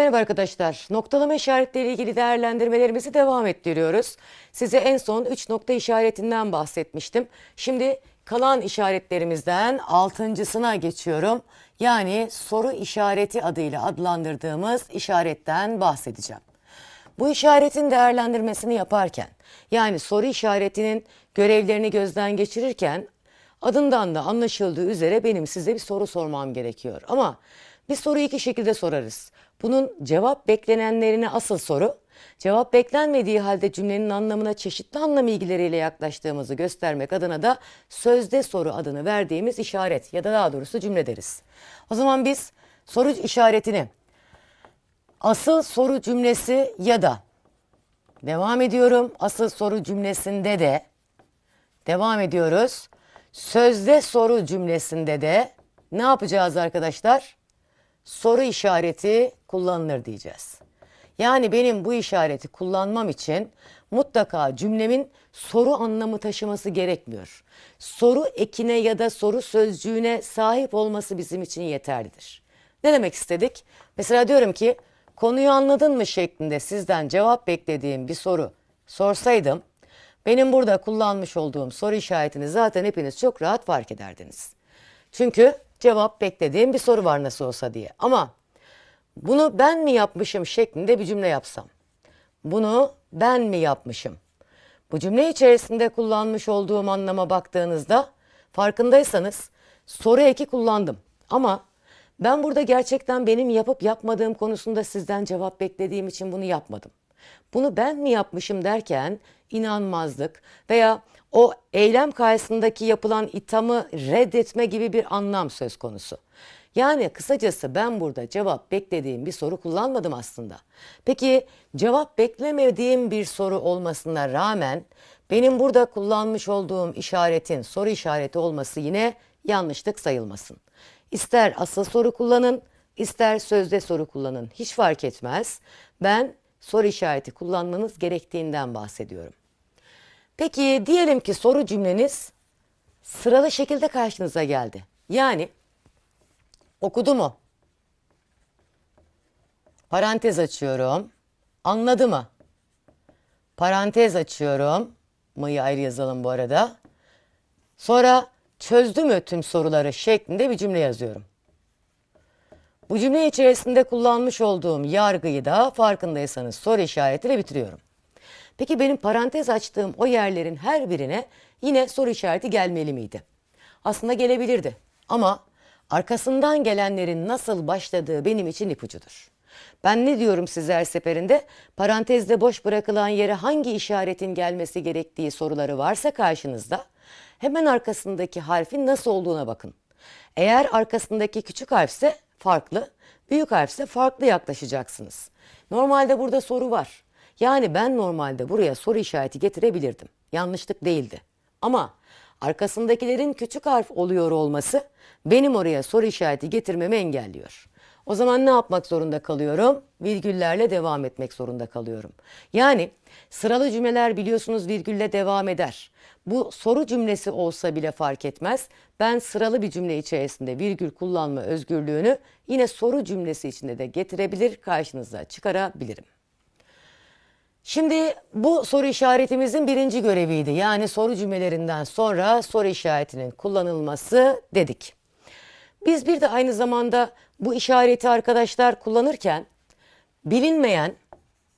Merhaba arkadaşlar. Noktalama işaretleriyle ilgili değerlendirmelerimizi devam ettiriyoruz. Size en son 3 nokta işaretinden bahsetmiştim. Şimdi kalan işaretlerimizden altıncısına geçiyorum. Yani soru işareti adıyla adlandırdığımız işaretten bahsedeceğim. Bu işaretin değerlendirmesini yaparken yani soru işaretinin görevlerini gözden geçirirken adından da anlaşıldığı üzere benim size bir soru sormam gerekiyor. Ama bir soruyu iki şekilde sorarız. Bunun cevap beklenenlerine asıl soru, cevap beklenmediği halde cümlenin anlamına çeşitli anlam ilgileriyle yaklaştığımızı göstermek adına da sözde soru adını verdiğimiz işaret ya da daha doğrusu cümle deriz. O zaman biz soru işaretini asıl soru cümlesi ya da devam ediyorum asıl soru cümlesinde de devam ediyoruz. Sözde soru cümlesinde de ne yapacağız arkadaşlar? Soru işareti kullanılır diyeceğiz. Yani benim bu işareti kullanmam için mutlaka cümlemin soru anlamı taşıması gerekmiyor. Soru ekine ya da soru sözcüğüne sahip olması bizim için yeterlidir. Ne demek istedik? Mesela diyorum ki konuyu anladın mı şeklinde sizden cevap beklediğim bir soru sorsaydım benim burada kullanmış olduğum soru işaretini zaten hepiniz çok rahat fark ederdiniz. Çünkü cevap beklediğim bir soru var nasıl olsa diye. Ama bunu ben mi yapmışım şeklinde bir cümle yapsam. Bunu ben mi yapmışım? Bu cümle içerisinde kullanmış olduğum anlama baktığınızda farkındaysanız soru eki kullandım. Ama ben burada gerçekten benim yapıp yapmadığım konusunda sizden cevap beklediğim için bunu yapmadım. Bunu ben mi yapmışım derken inanmazlık veya o eylem karşısındaki yapılan ithamı reddetme gibi bir anlam söz konusu. Yani kısacası ben burada cevap beklediğim bir soru kullanmadım aslında. Peki cevap beklemediğim bir soru olmasına rağmen benim burada kullanmış olduğum işaretin soru işareti olması yine yanlışlık sayılmasın. İster asıl soru kullanın, ister sözde soru kullanın. Hiç fark etmez. Ben soru işareti kullanmanız gerektiğinden bahsediyorum. Peki diyelim ki soru cümleniz sıralı şekilde karşınıza geldi. Yani okudu mu? Parantez açıyorum. Anladı mı? Parantez açıyorum. Mı'yı ayrı yazalım bu arada. Sonra çözdü mü tüm soruları şeklinde bir cümle yazıyorum. Bu cümle içerisinde kullanmış olduğum yargıyı da farkındaysanız soru işaretiyle bitiriyorum. Peki benim parantez açtığım o yerlerin her birine yine soru işareti gelmeli miydi? Aslında gelebilirdi ama arkasından gelenlerin nasıl başladığı benim için ipucudur. Ben ne diyorum size her seferinde? Parantezde boş bırakılan yere hangi işaretin gelmesi gerektiği soruları varsa karşınızda hemen arkasındaki harfin nasıl olduğuna bakın. Eğer arkasındaki küçük harfse farklı, büyük harfse farklı yaklaşacaksınız. Normalde burada soru var. Yani ben normalde buraya soru işareti getirebilirdim. Yanlışlık değildi. Ama arkasındakilerin küçük harf oluyor olması benim oraya soru işareti getirmemi engelliyor. O zaman ne yapmak zorunda kalıyorum? Virgüllerle devam etmek zorunda kalıyorum. Yani sıralı cümleler biliyorsunuz virgülle devam eder. Bu soru cümlesi olsa bile fark etmez. Ben sıralı bir cümle içerisinde virgül kullanma özgürlüğünü yine soru cümlesi içinde de getirebilir, karşınıza çıkarabilirim. Şimdi bu soru işaretimizin birinci göreviydi. Yani soru cümlelerinden sonra soru işaretinin kullanılması dedik. Biz bir de aynı zamanda bu işareti arkadaşlar kullanırken bilinmeyen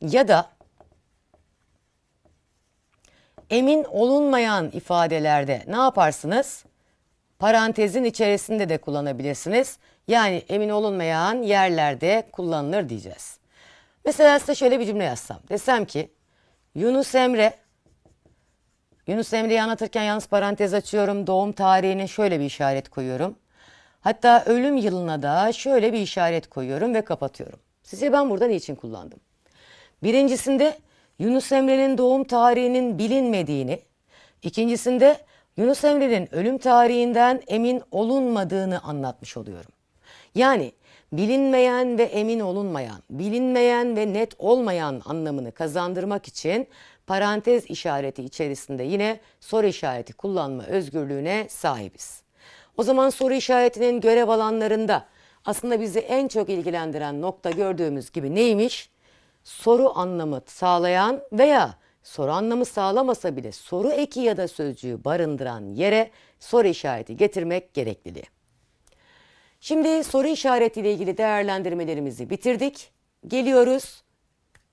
ya da emin olunmayan ifadelerde ne yaparsınız? Parantezin içerisinde de kullanabilirsiniz. Yani emin olunmayan yerlerde kullanılır diyeceğiz. Mesela size şöyle bir cümle yazsam. Desem ki Yunus Emre Yunus Emre'yi anlatırken yalnız parantez açıyorum. Doğum tarihine şöyle bir işaret koyuyorum. Hatta ölüm yılına da şöyle bir işaret koyuyorum ve kapatıyorum. Sizce ben burada niçin kullandım? Birincisinde Yunus Emre'nin doğum tarihinin bilinmediğini, ikincisinde Yunus Emre'nin ölüm tarihinden emin olunmadığını anlatmış oluyorum. Yani bilinmeyen ve emin olunmayan, bilinmeyen ve net olmayan anlamını kazandırmak için parantez işareti içerisinde yine soru işareti kullanma özgürlüğüne sahibiz. O zaman soru işaretinin görev alanlarında Aslında bizi en çok ilgilendiren nokta gördüğümüz gibi neymiş? Soru anlamı sağlayan veya soru anlamı sağlamasa bile soru eki ya da sözcüğü barındıran yere soru işareti getirmek gerekliliği. Şimdi soru işaretiyle ilgili değerlendirmelerimizi bitirdik. Geliyoruz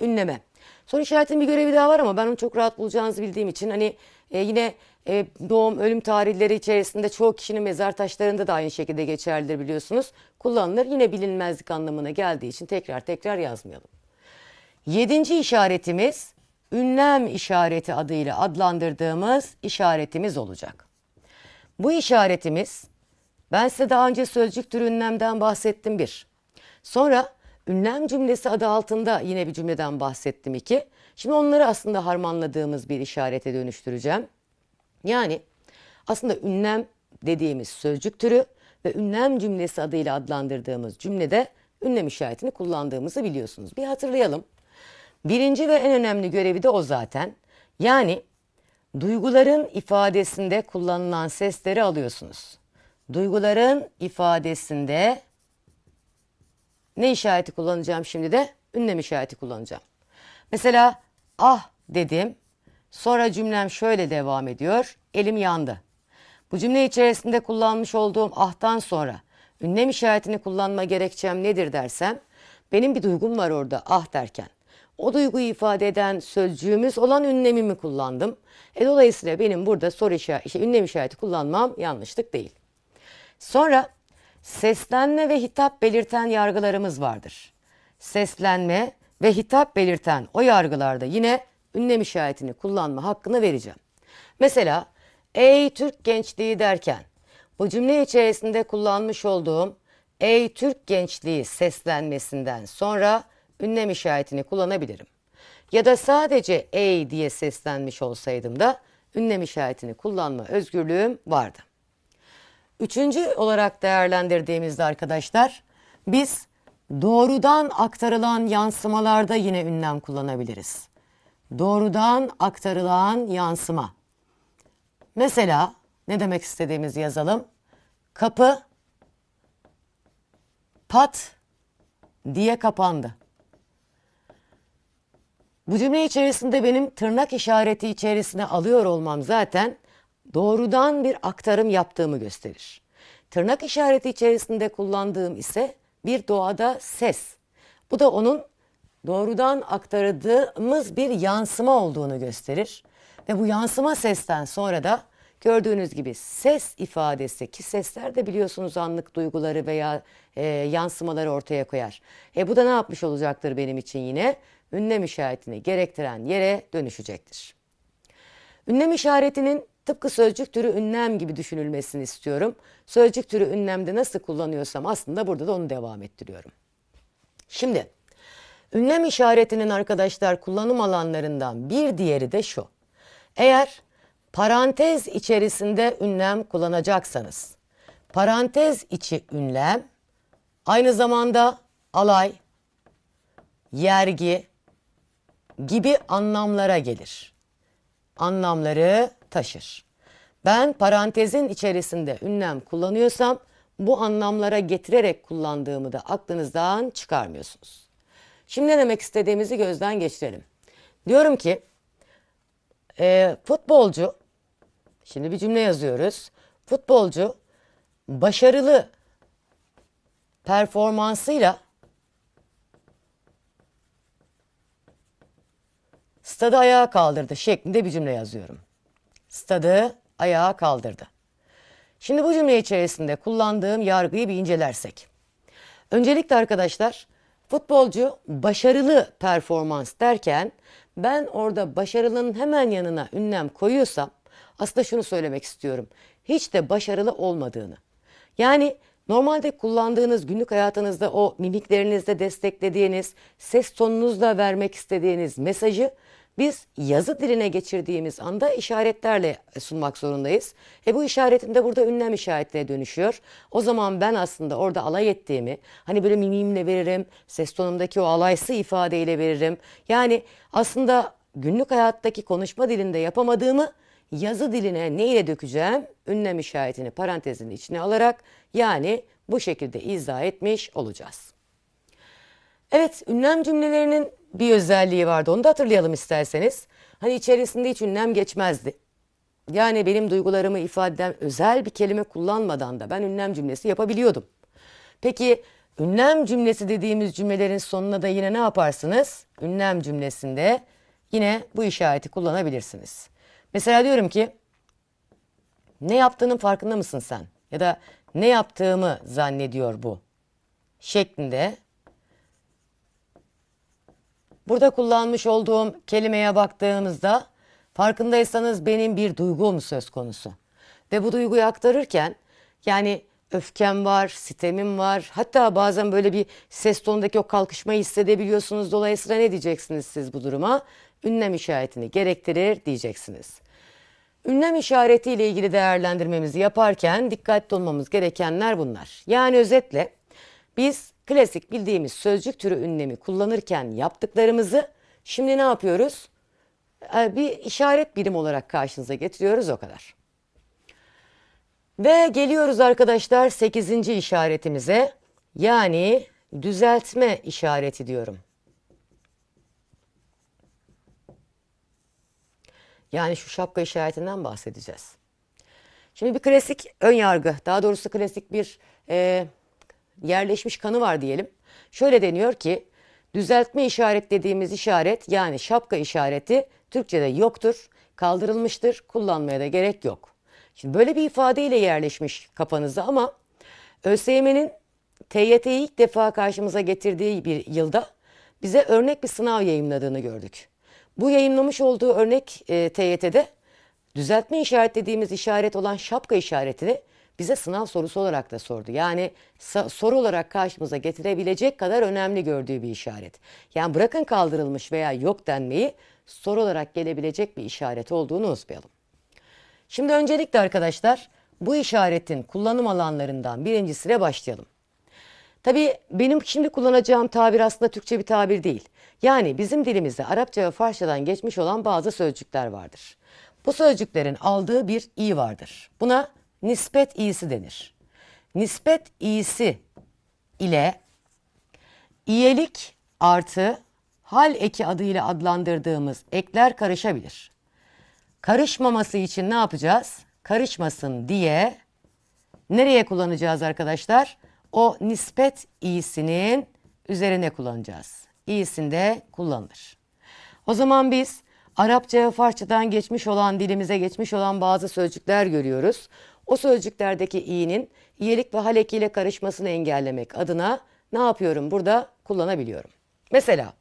ünleme. Soru işaretinin bir görevi daha var ama ben onu çok rahat bulacağınızı bildiğim için hani e, yine e, doğum ölüm tarihleri içerisinde çoğu kişinin mezar taşlarında da aynı şekilde geçerlidir biliyorsunuz. Kullanılır. Yine bilinmezlik anlamına geldiği için tekrar tekrar yazmayalım. Yedinci işaretimiz ünlem işareti adıyla adlandırdığımız işaretimiz olacak. Bu işaretimiz ben size daha önce sözcük türü ünlemden bahsettim bir. Sonra ünlem cümlesi adı altında yine bir cümleden bahsettim iki. Şimdi onları aslında harmanladığımız bir işarete dönüştüreceğim. Yani aslında ünlem dediğimiz sözcük türü ve ünlem cümlesi adıyla adlandırdığımız cümlede ünlem işaretini kullandığımızı biliyorsunuz. Bir hatırlayalım. Birinci ve en önemli görevi de o zaten. Yani duyguların ifadesinde kullanılan sesleri alıyorsunuz. Duyguların ifadesinde ne işareti kullanacağım şimdi de? Ünlem işareti kullanacağım. Mesela ah dedim. Sonra cümlem şöyle devam ediyor. Elim yandı. Bu cümle içerisinde kullanmış olduğum ahtan sonra ünlem işaretini kullanma gerekçem nedir dersem benim bir duygum var orada ah derken. O duyguyu ifade eden sözcüğümüz olan ünlemimi kullandım. E, dolayısıyla benim burada soru işareti, şey, ünlem işareti kullanmam yanlışlık değil. Sonra seslenme ve hitap belirten yargılarımız vardır. Seslenme ve hitap belirten o yargılarda yine ünlem işaretini kullanma hakkını vereceğim. Mesela ey Türk gençliği derken bu cümle içerisinde kullanmış olduğum ey Türk gençliği seslenmesinden sonra ünlem işaretini kullanabilirim. Ya da sadece ey diye seslenmiş olsaydım da ünlem işaretini kullanma özgürlüğüm vardı. Üçüncü olarak değerlendirdiğimizde arkadaşlar biz doğrudan aktarılan yansımalarda yine ünlem kullanabiliriz. Doğrudan aktarılan yansıma. Mesela ne demek istediğimizi yazalım. Kapı pat diye kapandı. Bu cümle içerisinde benim tırnak işareti içerisine alıyor olmam zaten doğrudan bir aktarım yaptığımı gösterir. Tırnak işareti içerisinde kullandığım ise bir doğada ses. Bu da onun doğrudan aktardığımız bir yansıma olduğunu gösterir. Ve bu yansıma sesten sonra da gördüğünüz gibi ses ifadesi ki sesler de biliyorsunuz anlık duyguları veya e, yansımaları ortaya koyar. E bu da ne yapmış olacaktır benim için yine? Ünlem işaretini gerektiren yere dönüşecektir. Ünlem işaretinin tıpkı sözcük türü ünlem gibi düşünülmesini istiyorum. Sözcük türü ünlemde nasıl kullanıyorsam aslında burada da onu devam ettiriyorum. Şimdi ünlem işaretinin arkadaşlar kullanım alanlarından bir diğeri de şu. Eğer parantez içerisinde ünlem kullanacaksanız, parantez içi ünlem aynı zamanda alay, yergi gibi anlamlara gelir. Anlamları taşır. Ben parantezin içerisinde ünlem kullanıyorsam bu anlamlara getirerek kullandığımı da aklınızdan çıkarmıyorsunuz. Şimdi ne demek istediğimizi gözden geçirelim. Diyorum ki e, futbolcu, şimdi bir cümle yazıyoruz. Futbolcu başarılı performansıyla stadı ayağa kaldırdı şeklinde bir cümle yazıyorum. Stadı ayağa kaldırdı. Şimdi bu cümle içerisinde kullandığım yargıyı bir incelersek. Öncelikle arkadaşlar futbolcu başarılı performans derken ben orada başarılının hemen yanına ünlem koyuyorsam aslında şunu söylemek istiyorum. Hiç de başarılı olmadığını. Yani normalde kullandığınız günlük hayatınızda o mimiklerinizde desteklediğiniz, ses tonunuzla vermek istediğiniz mesajı biz yazı diline geçirdiğimiz anda işaretlerle sunmak zorundayız. E bu işaretim de burada ünlem işaretine dönüşüyor. O zaman ben aslında orada alay ettiğimi hani böyle mimimle veririm, ses tonumdaki o alaysı ifadeyle veririm. Yani aslında günlük hayattaki konuşma dilinde yapamadığımı yazı diline neyle dökeceğim? Ünlem işaretini parantezin içine alarak yani bu şekilde izah etmiş olacağız. Evet, ünlem cümlelerinin bir özelliği vardı. Onu da hatırlayalım isterseniz. Hani içerisinde hiç ünlem geçmezdi. Yani benim duygularımı ifade eden özel bir kelime kullanmadan da ben ünlem cümlesi yapabiliyordum. Peki ünlem cümlesi dediğimiz cümlelerin sonuna da yine ne yaparsınız? Ünlem cümlesinde yine bu işareti kullanabilirsiniz. Mesela diyorum ki ne yaptığının farkında mısın sen? Ya da ne yaptığımı zannediyor bu şeklinde Burada kullanmış olduğum kelimeye baktığımızda farkındaysanız benim bir duygum söz konusu. Ve bu duyguyu aktarırken yani öfkem var, sitemim var. Hatta bazen böyle bir ses tonundaki o kalkışmayı hissedebiliyorsunuz. Dolayısıyla ne diyeceksiniz siz bu duruma? Ünlem işaretini gerektirir diyeceksiniz. Ünlem işareti ile ilgili değerlendirmemizi yaparken dikkatli olmamız gerekenler bunlar. Yani özetle biz klasik bildiğimiz sözcük türü ünlemi kullanırken yaptıklarımızı şimdi ne yapıyoruz? Ee, Bir işaret birim olarak karşınıza getiriyoruz o kadar. Ve geliyoruz arkadaşlar 8. işaretimize. Yani düzeltme işareti diyorum. Yani şu şapka işaretinden bahsedeceğiz. Şimdi bir klasik ön yargı, daha doğrusu klasik bir e, yerleşmiş kanı var diyelim. Şöyle deniyor ki düzeltme işaret dediğimiz işaret yani şapka işareti Türkçe'de yoktur, kaldırılmıştır, kullanmaya da gerek yok. Şimdi böyle bir ifadeyle yerleşmiş kafanızda ama ÖSYM'nin TYT'yi ilk defa karşımıza getirdiği bir yılda bize örnek bir sınav yayınladığını gördük. Bu yayınlamış olduğu örnek e, TYT'de düzeltme işaret dediğimiz işaret olan şapka işaretini bize sınav sorusu olarak da sordu. Yani soru olarak karşımıza getirebilecek kadar önemli gördüğü bir işaret. Yani bırakın kaldırılmış veya yok denmeyi soru olarak gelebilecek bir işaret olduğunu unutmayalım. Şimdi öncelikle arkadaşlar bu işaretin kullanım alanlarından birincisiyle başlayalım. Tabii benim şimdi kullanacağım tabir aslında Türkçe bir tabir değil. Yani bizim dilimizde Arapça ve Farsçadan geçmiş olan bazı sözcükler vardır. Bu sözcüklerin aldığı bir i vardır. Buna nispet i'si denir. Nispet i'si ile iyelik artı hal eki adıyla adlandırdığımız ekler karışabilir. Karışmaması için ne yapacağız? Karışmasın diye nereye kullanacağız arkadaşlar? O nispet i'sinin üzerine kullanacağız. i'sinde kullanılır. O zaman biz Arapça ve Farsçadan geçmiş olan dilimize geçmiş olan bazı sözcükler görüyoruz. O sözcüklerdeki i'nin iyelik ve hal ekiyle karışmasını engellemek adına ne yapıyorum burada kullanabiliyorum. Mesela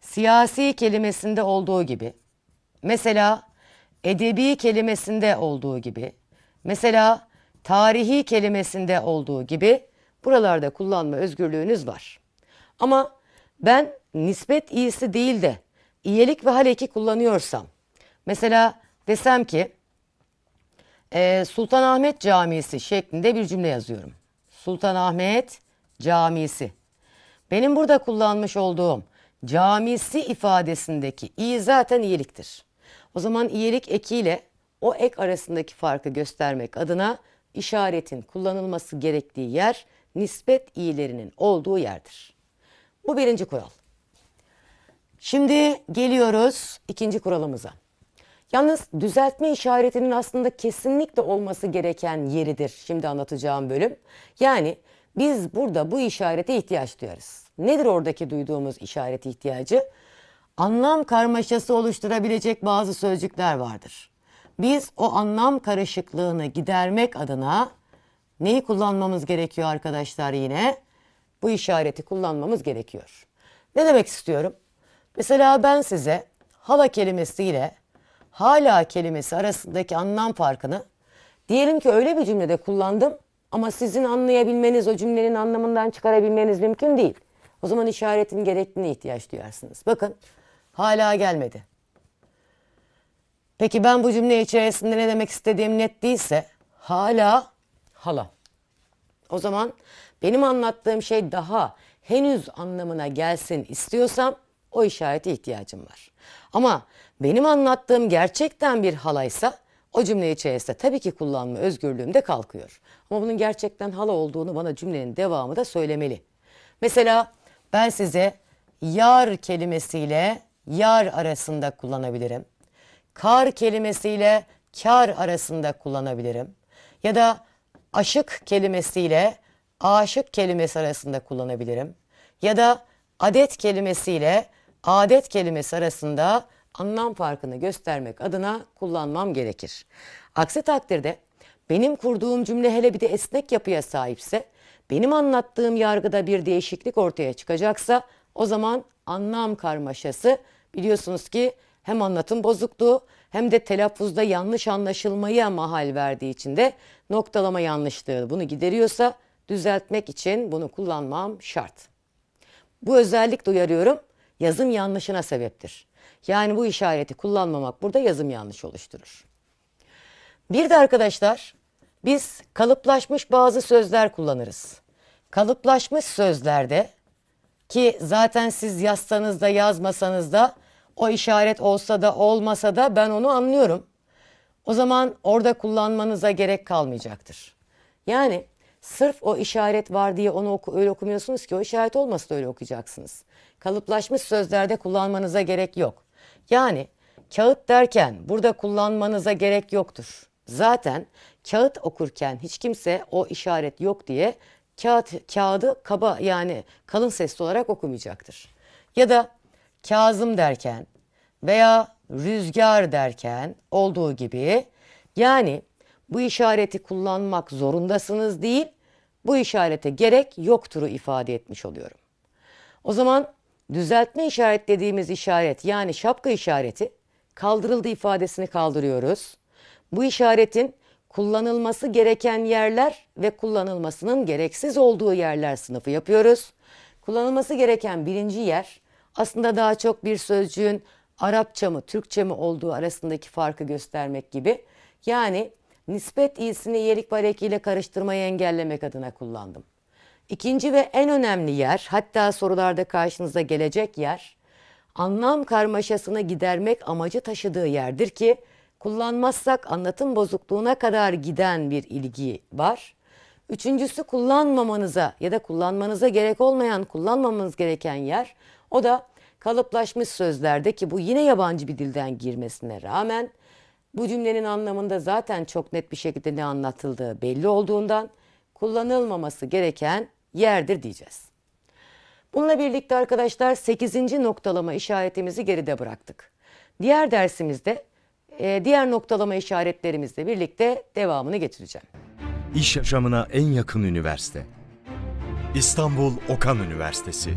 siyasi kelimesinde olduğu gibi Mesela edebi kelimesinde olduğu gibi, mesela tarihi kelimesinde olduğu gibi buralarda kullanma özgürlüğünüz var. Ama ben nispet iyisi değil de iyilik ve haleki kullanıyorsam, mesela desem ki e, Sultanahmet Camisi şeklinde bir cümle yazıyorum. Sultanahmet Camisi. Benim burada kullanmış olduğum camisi ifadesindeki i zaten iyiliktir. O zaman iyilik ekiyle o ek arasındaki farkı göstermek adına işaretin kullanılması gerektiği yer nispet iyilerinin olduğu yerdir. Bu birinci kural. Şimdi geliyoruz ikinci kuralımıza. Yalnız düzeltme işaretinin aslında kesinlikle olması gereken yeridir şimdi anlatacağım bölüm. Yani biz burada bu işarete ihtiyaç duyarız. Nedir oradaki duyduğumuz işaret ihtiyacı? Anlam karmaşası oluşturabilecek bazı sözcükler vardır. Biz o anlam karışıklığını gidermek adına neyi kullanmamız gerekiyor arkadaşlar yine? Bu işareti kullanmamız gerekiyor. Ne demek istiyorum? Mesela ben size hala kelimesiyle hala kelimesi arasındaki anlam farkını diyelim ki öyle bir cümlede kullandım ama sizin anlayabilmeniz, o cümlenin anlamından çıkarabilmeniz mümkün değil. O zaman işaretin gerektiğine ihtiyaç duyarsınız. Bakın hala gelmedi. Peki ben bu cümle içerisinde ne demek istediğim net değilse hala hala. O zaman benim anlattığım şey daha henüz anlamına gelsin istiyorsam o işarete ihtiyacım var. Ama benim anlattığım gerçekten bir halaysa o cümle içerisinde tabii ki kullanma özgürlüğüm de kalkıyor. Ama bunun gerçekten hala olduğunu bana cümlenin devamı da söylemeli. Mesela ben size yar kelimesiyle yar arasında kullanabilirim. Kar kelimesiyle kar arasında kullanabilirim. Ya da aşık kelimesiyle aşık kelimesi arasında kullanabilirim. Ya da adet kelimesiyle adet kelimesi arasında anlam farkını göstermek adına kullanmam gerekir. Aksi takdirde benim kurduğum cümle hele bir de esnek yapıya sahipse, benim anlattığım yargıda bir değişiklik ortaya çıkacaksa o zaman anlam karmaşası biliyorsunuz ki hem anlatım bozukluğu hem de telaffuzda yanlış anlaşılmaya mahal verdiği için de noktalama yanlışlığı bunu gideriyorsa düzeltmek için bunu kullanmam şart. Bu özellikle uyarıyorum yazım yanlışına sebeptir. Yani bu işareti kullanmamak burada yazım yanlış oluşturur. Bir de arkadaşlar biz kalıplaşmış bazı sözler kullanırız. Kalıplaşmış sözlerde ki zaten siz yazsanız da yazmasanız da o işaret olsa da olmasa da ben onu anlıyorum. O zaman orada kullanmanıza gerek kalmayacaktır. Yani sırf o işaret var diye onu oku, öyle okumuyorsunuz ki o işaret olmasa da öyle okuyacaksınız. Kalıplaşmış sözlerde kullanmanıza gerek yok. Yani kağıt derken burada kullanmanıza gerek yoktur. Zaten kağıt okurken hiç kimse o işaret yok diye kağıt kağıdı kaba yani kalın sesli olarak okumayacaktır. Ya da Kazım derken veya rüzgar derken olduğu gibi yani bu işareti kullanmak zorundasınız değil, bu işarete gerek yoktur'u ifade etmiş oluyorum. O zaman düzeltme işaret dediğimiz işaret yani şapka işareti kaldırıldı ifadesini kaldırıyoruz. Bu işaretin kullanılması gereken yerler ve kullanılmasının gereksiz olduğu yerler sınıfı yapıyoruz. Kullanılması gereken birinci yer aslında daha çok bir sözcüğün Arapça mı Türkçe mi olduğu arasındaki farkı göstermek gibi. Yani nispet iyisini iyilik var ekiyle karıştırmayı engellemek adına kullandım. İkinci ve en önemli yer, hatta sorularda karşınıza gelecek yer, anlam karmaşasını gidermek amacı taşıdığı yerdir ki kullanmazsak anlatım bozukluğuna kadar giden bir ilgi var. Üçüncüsü kullanmamanıza ya da kullanmanıza gerek olmayan kullanmamanız gereken yer o da kalıplaşmış sözlerde ki bu yine yabancı bir dilden girmesine rağmen bu cümlenin anlamında zaten çok net bir şekilde ne anlatıldığı belli olduğundan kullanılmaması gereken yerdir diyeceğiz. Bununla birlikte arkadaşlar 8. noktalama işaretimizi geride bıraktık. Diğer dersimizde e, diğer noktalama işaretlerimizle birlikte devamını getireceğim. İş yaşamına en yakın üniversite. İstanbul Okan Üniversitesi.